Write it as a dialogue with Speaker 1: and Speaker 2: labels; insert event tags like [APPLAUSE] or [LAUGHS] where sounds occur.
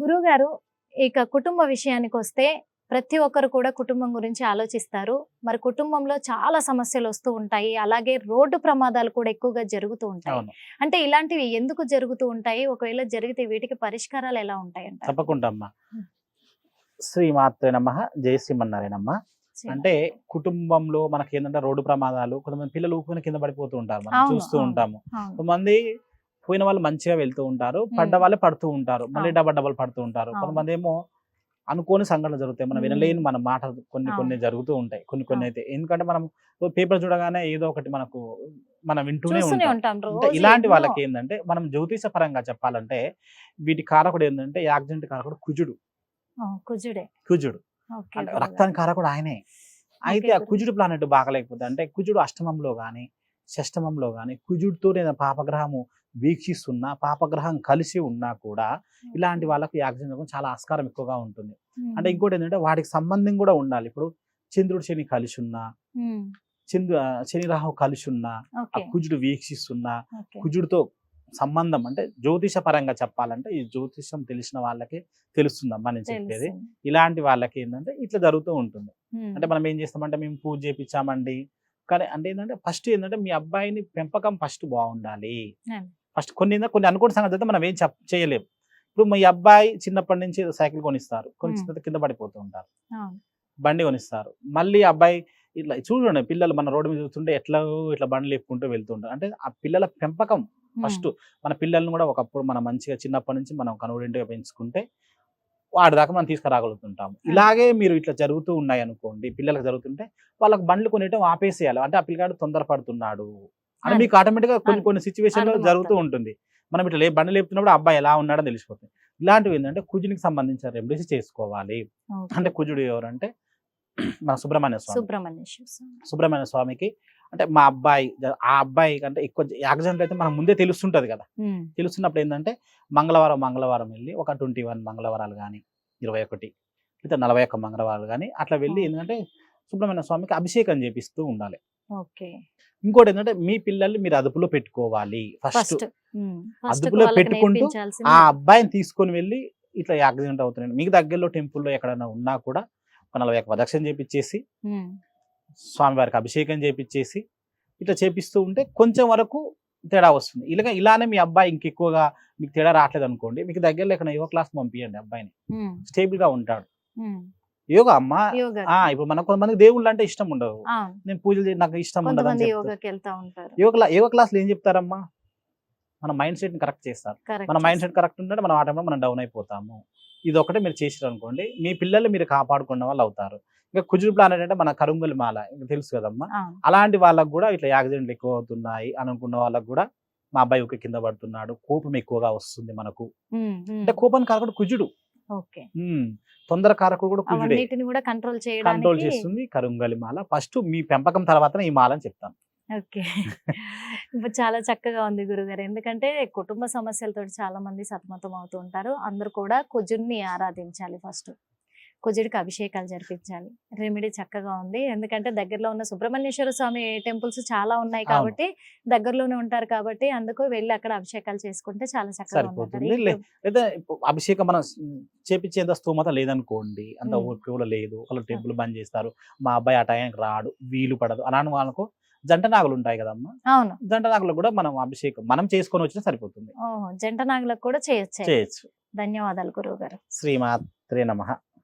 Speaker 1: గురువు గారు ఇక కుటుంబ విషయానికి వస్తే ప్రతి ఒక్కరు కూడా కుటుంబం గురించి ఆలోచిస్తారు. మరి కుటుంబంలో చాలా సమస్యలు వస్తూ ఉంటాయి. అలాగే రోడ్డు ప్రమాదాలు కూడా ఎక్కువగా జరుగుతూ ఉంటాయి. అంటే ఇలాంటివి ఎందుకు జరుగుతూ ఉంటాయి? ఒకవేళ జరిగితే వీటికి పరిష్కారాలు ఎలా ఉంటాయి
Speaker 2: తప్పకుండా అమ్మా.
Speaker 1: ఉం.
Speaker 2: శ్రీ మాత్రే నమ. జయ శ్రీమన్నారాయణమ్మ. అంటే కుటుంబంలో మనకి ఏంటంటే రోడ్డు ప్రమాదాలు కొంతమంది పిల్లలు ఊపుకొని కింద పడిపోతూ ఉంటారు. మనం చూస్తూ. ఉంటాము. కొంతమంది పోయిన వాళ్ళు మంచిగా వెళ్తూ ఉంటారు పడ్డ. వాళ్ళే పడుతూ ఉంటారు మళ్ళీ. డబల్ డబల్ పడుతూ ఉంటారు. కొంతమంది ఏమో అనుకోని సంఘటనలు జరుగుతాయి మనం. వినలేని మన మాట కొన్ని కొన్ని. జరుగుతూ ఉంటాయి కొన్ని కొన్ని. అయితే ఎందుకంటే మనం పేపర్ చూడగానే ఏదో ఒకటి మనకు మనం వింటూనే ఉంటాం ఇలాంటి. వాళ్ళకి ఏంటంటే మనం జ్యోతిష పరంగా చెప్పాలంటే వీటి కారకుడు ఏంటంటే యాక్సిడెంట్ కారకుడు కుజుడు
Speaker 1: కుజుడే
Speaker 2: కుజుడు. రక్తానికి కారకుడు ఆయనే అయితే ఆ. కుజుడు ప్లానెట్ బాగలేకపోతే అంటే కుజుడు అష్టమంలో గాని షష్టమంలో గాని కుజుడితో నేను పాపగ్రహము వీక్షిస్తున్నా పాపగ్రహం కలిసి ఉన్నా కూడా ఇలాంటి వాళ్ళకి యాక్సిడెంట్ చాలా ఆస్కారం ఎక్కువగా ఉంటుంది. అంటే ఇంకోటి ఏంటంటే వాటికి సంబంధం కూడా ఉండాలి ఇప్పుడు చంద్రుడు శని కలిసి ఉన్నా. చంద్రు ఆ, శని రాహు కలిసి ఉన్నా ఆ కుజుడు వీక్షిస్తున్నా కుజుడితో సంబంధం అంటే జ్యోతిష పరంగా చెప్పాలంటే ఈ జ్యోతిషం తెలిసిన వాళ్ళకి తెలుస్తుందమ్మా నేను చెప్పేది. ఇలాంటి వాళ్ళకి ఏంటంటే ఇట్లా జరుగుతూ ఉంటుంది. అంటే మనం ఏం చేస్తామంటే మేము పూజ చేపించామండి కానీ అంటే ఏంటంటే ఫస్ట్ ఏంటంటే మీ అబ్బాయిని పెంపకం ఫస్ట్ బాగుండాలి. ఫస్ట్ కొన్ని కొన్ని అనుకోని సంగతి అయితే మనం ఏం చెప్ చేయలేము ఇప్పుడు మీ అబ్బాయి చిన్నప్పటి నుంచి సైకిల్ కొనిస్తారు కొన్ని. చిన్న కింద పడిపోతూ ఉంటారు. బండి కొనిస్తారు మళ్ళీ అబ్బాయి ఇట్లా చూడండి పిల్లలు మన రోడ్డు మీద చూస్తుంటే ఎట్లా ఇట్లా బండ్లు ఎక్కుంటూ వెళ్తుంటారు అంటే ఆ పిల్లల పెంపకం. ఫస్ట్ మన పిల్లల్ని కూడా ఒకప్పుడు మనం మంచిగా చిన్నప్పటి నుంచి మనం కనుగొంటిగా పెంచుకుంటే వాడి దాకా మనం తీసుకురాగలుగుతుంటాం ఇలాగే మీరు ఇట్లా జరుగుతూ ఉన్నాయి అనుకోండి పిల్లలకు జరుగుతుంటే వాళ్ళకి బండ్లు కొనేయటం ఆపేసేయాలి అంటే ఆ పిల్లగాడు తొందరపడుతున్నాడు అని
Speaker 1: అని.
Speaker 2: మీకు ఆటోమేటిక్గా కొన్ని. కొన్ని సిచ్యువేషన్లో
Speaker 1: అర్థమవుతుంది.
Speaker 2: జరుగుతూ ఉంటుంది మనం ఇట్లా లే- బండి లేపుతున్నప్పుడు అబ్బాయి ఎలా ఉన్నాడో తెలిసిపోతుంది ఇలాంటివి ఏంటంటే కుజునికి సంబంధించిన రెమెడీస్ చేసుకోవాలి. అంటే కుజుడు ఎవరంటే [CLEARS THROAT] మన సుబ్రహ్మణ్య స్వామి
Speaker 1: సుబ్రహ్మణ్యేశ్వర స్వామి.
Speaker 2: సుబ్రహ్మణ్య స్వామికి అంటే మా అబ్బాయి ఆ అబ్బాయి కంటే ఎక్కువ యాక్సిడెంట్ అయితే మనకు ముందే తెలుస్తుంటది కదా. తెలుస్తున్నప్పుడు ఏంటంటే మంగళవారం మంగళవారం వెళ్ళి ఒక ట్వంటీ వన్ మంగళవారాలు కానీ ఇరవై ఒకటి లేదా నలభై ఒక్క మంగళవారాలు కానీ అట్లా వెళ్ళి. ఏంటంటే సుబ్రహ్మణ్య స్వామికి అభిషేకం చేపిస్తూ ఉండాలి.
Speaker 1: ఓకే.
Speaker 2: ఇంకోటి ఏంటంటే మీ పిల్లల్ని మీరు అదుపులో పెట్టుకోవాలి ఫస్ట్. అదుపులో పెట్టుకుంటూ ఆ అబ్బాయిని తీసుకొని వెళ్ళి ఇట్లా యాక్సిడెంట్ అవుతున్నాయి. మీకు దగ్గరలో టెంపుల్లో ఎక్కడైనా ఉన్నా కూడా ఒక నలభై ఒక్క ప్రదక్షిణ చేపించేసి. స్వామివారికి అభిషేకం చేపించేసి ఇట్లా చేపిస్తూ ఉంటే కొంచెం వరకు తేడా వస్తుంది ఇలాగ ఇలానే మీ అబ్బాయి ఇంకెక్కువగా మీకు తేడా రావట్లేదు అనుకోండి మీకు దగ్గరలో ఎక్కడ యోగా క్లాస్ పంపించండి అబ్బాయిని. స్టేబుల్గా ఉంటాడు. యోగా అమ్మ ఇప్పుడు మనకు కొంతమంది దేవుళ్ళు అంటే ఇష్టం ఉండదు. నేను పూజలు నాకు ఇష్టం ఉండదు యోగా క్లాసులు ఏం చెప్తారమ్మా మన మైండ్ సెట్ని కరెక్ట్ చేస్తారు. మన మైండ్ సెట్ కరెక్ట్ ఉంటే మనం ఆటంలో మనం డౌన్ అయిపోతాము. ఇది ఒకటే మీరు చేసారు అనుకోండి మీ పిల్లలు మీరు కాపాడుకున్న వాళ్ళు అవుతారు. ఇంకా కుజుడు ప్లానెట్ అంటే మన కరుంగలి మాల ఇంకా తెలుసు కదమ్మా? అలాంటి వాళ్ళకు కూడా ఇట్లా యాక్సిడెంట్లు ఎక్కువ అవుతున్నాయి అని అనుకున్న వాళ్ళకు కూడా మా అబ్బాయి ఒక కింద పడుతున్నాడు కోపం ఎక్కువగా వస్తుంది మనకు. అంటే కోపం కారకుడు కుజుడు. తొందర కారకుడు కూడా కుజుడే.
Speaker 1: కంట్రోల్
Speaker 2: చేస్తుంది కరుంగలి మాల. ఫస్ట్ మీ పెంపకం తర్వాత ఈ మాల అని చెప్తాను.
Speaker 1: ఓకే. [LAUGHS] ఇప్పుడు చాలా చక్కగా ఉంది గురుగారు. ఎందుకంటే కుటుంబ సమస్యలతో చాలా మంది సతమతం అవుతూ ఉంటారు. అందరూ కూడా కుజుడిని ఆరాధించాలి ఫస్ట్. కుజుడికి అభిషేకాలు జరిపించాలి. రెమెడీ చక్కగా ఉంది. ఎందుకంటే దగ్గరలో ఉన్న సుబ్రహ్మణ్యేశ్వర స్వామి టెంపుల్స్ చాలా ఉన్నాయి. కాబట్టి దగ్గరలోనే ఉంటారు కాబట్టి అందుకు వెళ్ళి అక్కడ అభిషేకాలు చేసుకుంటే చాలా చక్కగా
Speaker 2: లేదా అభిషేకం మనం చేపించేంత స్తోమత లేదనుకోండి అంత. ఓపిక కూడా లేదు. ఒకళ్ళు టెంపుల్ బంద్ చేస్తారు. మా అబ్బాయి ఆ టైంకి రాడు. వీలు పడదు. అలాంటి వాళ్ళకు జంట నాగులు ఉంటాయి కదమ్మా?
Speaker 1: అవును.
Speaker 2: జంట నాగులు కూడా మనం అభిషేకం మనం చేసుకొని వచ్చినా సరిపోతుంది.
Speaker 1: ఓహో జంట నాగులకు కూడా చేయొచ్చు.
Speaker 2: చేయొచ్చు.
Speaker 1: ధన్యవాదాలు గురువు గారు
Speaker 2: శ్రీమాత్రే నమ.